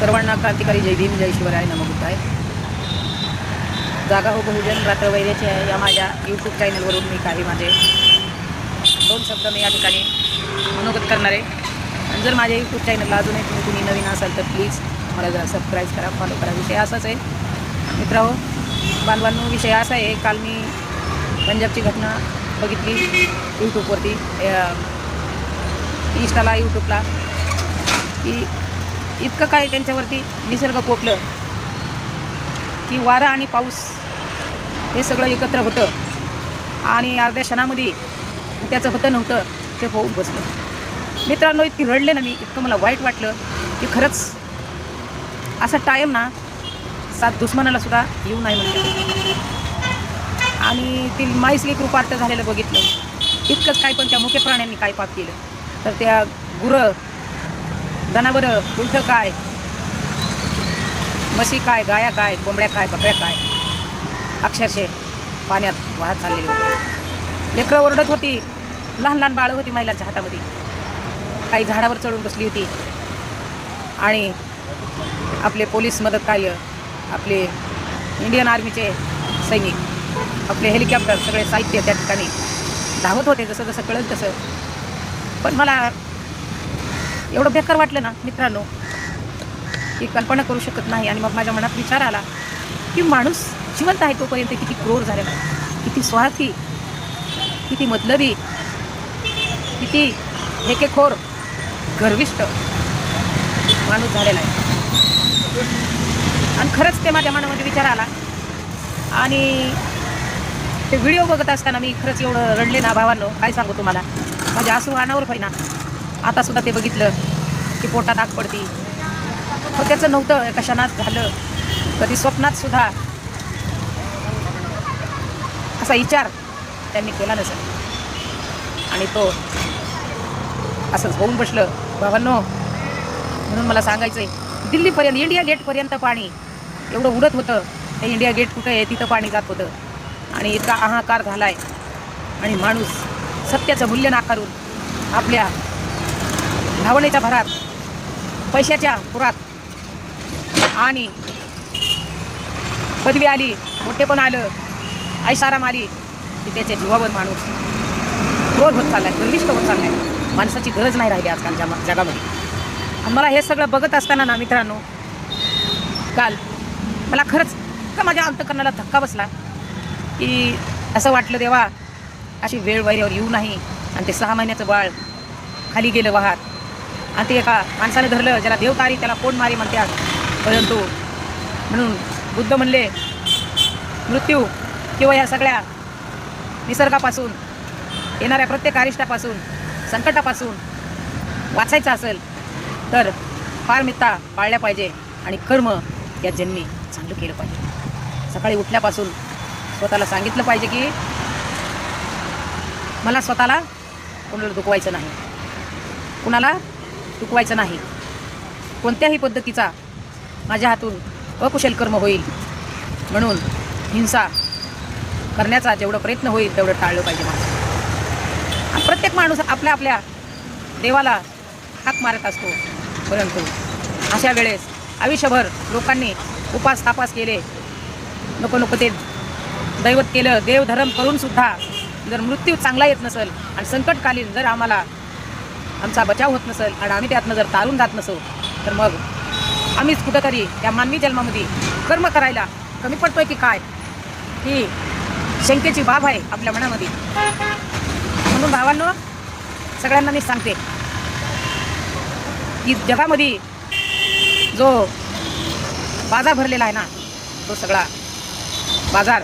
सर्वांना क्रांतिकारी जय भीम जय शिवराय नमः आहे जागा हो बहुजन रात्र वैद्याची आहे. या माझ्या यूट्यूब चॅनलवरून मी काही माझे दोन शब्द मी या ठिकाणी मनोगत करणार आहे. आणि जर माझ्या यूट्यूब चॅनलला अजूनही तुम्ही तुम्ही नवीन असाल तर प्लीज मला जरा सबस्क्राईब करा फॉलो करा. विषय असाच आहे. मित्रांनो बांधवांनो विषय असा आहे. काल मी पंजाबची घटना बघितली यूट्यूबवरती इंस्टाला यूट्यूबला की इतकं काय त्यांच्यावरती निसर्ग पोपलं की वारा आणि पाऊस हे सगळं एकत्र होतं. आणि अर्ध्या क्षणामध्ये त्याचं होतं नव्हतं ते होऊन बसलं. मित्रांनो इतकी रडले ना मी इतकं मला वाईट वाटलं की खरंच असा टाईम ना सात दुश्मनाला सुद्धा येऊ नाही म्हणलं आणि ती माईसली कृपार्थ झालेलं बघितलं. इतकंच काय पण त्या मुख्य प्राण्यांनी काय पाप केलं. तर त्या गुरं जनावरं उलथं काय? म्हशी काय गाया काय कोंबड्या काय बकऱ्या काय? अक्षरशः पाण्यात वाहत चाललेली होती. लेकरं ओरडत होती. लहान लहान बाळं होती महिलांच्या हातामध्ये. काही झाडावर चढून बसली होती. आणि आपले पोलीस मदत कार्य आपले इंडियन आर्मीचे सैनिक आपले हेलिकॉप्टर सगळे साहित्य त्या ठिकाणी धावत होते जसं जसं कळत तसं. पण मला एवढं बेकार वाटलं ना मित्रांनो की कल्पना करू शकत नाही. आणि मग माझ्या मनात विचार आला की माणूस जिवंत आहे तोपर्यंत किती क्रोर झालेला किती स्वार्थी किती मतलबी किती हेकेखोर गर्विष्ट माणूस झालेला आहे. आणि खरंच ते माझ्या मनामध्ये विचार आला. आणि ते व्हिडिओ बघत असताना मी खरंच एवढं रडले ना भावांनो काय सांगू तुम्हाला. माझ्या आसू अनावर होईना. आता सुद्धा ते बघितलं की पोटात आग पडती. हो त्याचं नव्हतं कशानात झालं. कधी स्वप्नात सुद्धा असा विचार त्यांनी केला नसेल. आणि तो असंच होऊन बसलं. भावांनो म्हणून मला सांगायचं आहे दिल्लीपर्यंत इंडिया गेटपर्यंत पाणी एवढं उडत होतं. ते इंडिया गेट कुठं आहे तिथं पाणी जात होतं. आणि इतका हाहाकार झाला आहे आणि माणूस सत्याचं मूल्य नाकारून आपल्या धावणीच्या भरात पैशाच्या पुरात. आणि पदवी आली मोठेपण आलं ऐशाराम आली की त्याच्या जीवावर माणूस क्रोध होत चाललाय गर्विष्ठ होत चाललाय. माणसाची गरज नाही राहिली आजकालच्या जगामध्ये. आणि मला हे सगळं बघत असताना ना मित्रांनो काल मला खरंच का माझ्या अंतकरणाला धक्का बसला की असं वाटलं देवा अशी वेळ वैऱ्यावर येऊ नाही. आणि ते सहा महिन्याचं बाळ खाली गेलं वाहत. आणि ते एका माणसाने धरलं ज्याला देवतारी त्याला कोण मारी म्हणतात परंतु म्हणून बुद्ध म्हणले मृत्यू किंवा या सगळ्या निसर्गापासून येणाऱ्या प्रत्येक अरिष्टापासून संकटापासून वाचायचं असेल तर फार मित्ता पाळल्या पाहिजे आणि कर्म या जन्मी चांगलं केलं पाहिजे. सकाळी उठल्यापासून स्वतःला सांगितलं पाहिजे की मला स्वतःला कोणाला दुखवायचं नाही. कुणाला चुकवायचं नाही. कोणत्याही पद्धतीचा माझ्या हातून अकुशल कर्म होईल. म्हणून हिंसा करण्याचा जेवढं प्रयत्न होईल तेवढं टाळलं पाहिजे माणूस प्रत्येक माणूस आपल्या आपल्या देवाला हाक मारत असतो. परंतु अशा वेळेस आयुष्यभर लोकांनी उपास तापास केले. नको नको ते दैवत केलं देवधर्म करूनसुद्धा जर मृत्यू चांगला येत नसेल आणि संकटकालीन जर आम्हाला आमचा बचाव होत नसेल आणि आम्ही त्यातनं जर तारून जात नसो तर मग आम्हीच कुठंतरी त्या मानवी जन्मामध्ये कर्म करायला कमी पडतोय की काय? ही शंकेची बाब आहे आपल्या मनामध्ये. म्हणून भावांनो सगळ्यांना मी सांगते की जगामध्ये जो बाजार भरलेला आहे ना तो सगळा बाजार